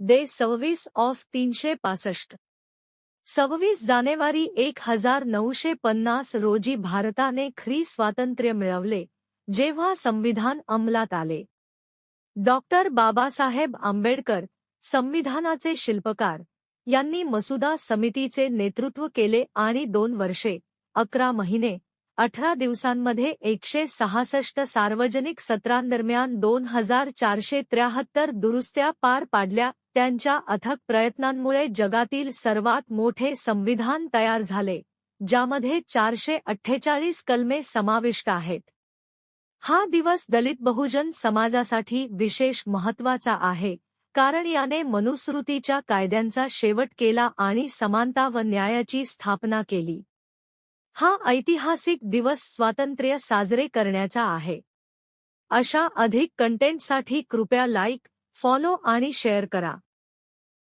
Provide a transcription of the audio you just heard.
Day सव्वीस of तीनशे पासष्ट. सव्वीस जानेवारी एक हजार नऊशे पन्नास रोजी भारताने ख्री स्वातंत्र्य मिळवले जेव्हा संविधान अंमलात आले. डॉक्टर बाबासाहेब आंबेडकर संविधानाचे शिल्पकार यांनी मसुदा समितीचे नेतृत्व केले आणि दोन वर्षे अकरा महिने अठरा दिवसांमध्ये एकशे सहासष्ट सार्वजनिक सत्रांदरम्यान दोन हजार चारशे त्र्याहत्तर दुरुस्त्या पार पाडल्या त्यांच्या अथक प्रयत्नांमुळे जगातील सर्वात मोठे संविधान तयार झाले ज्यामध्ये चारशे अठ्ठेचाळीस कलमे समाविष्ट आहेत. हा दिवस दलित बहुजन समाजासाठी विशेष महत्त्वाचा आहे कारण याने मनुस्मृतीच्या कायद्यांचा शेवट केला आणि समानता व न्यायाची स्थापना केली. हा ऐतिहासिक दिवस स्वातंत्र्य साजरे करण्याचा आहे. अशा अधिक कंटेंटसाठी कृपया लाईक फॉलो आणि शेअर करा.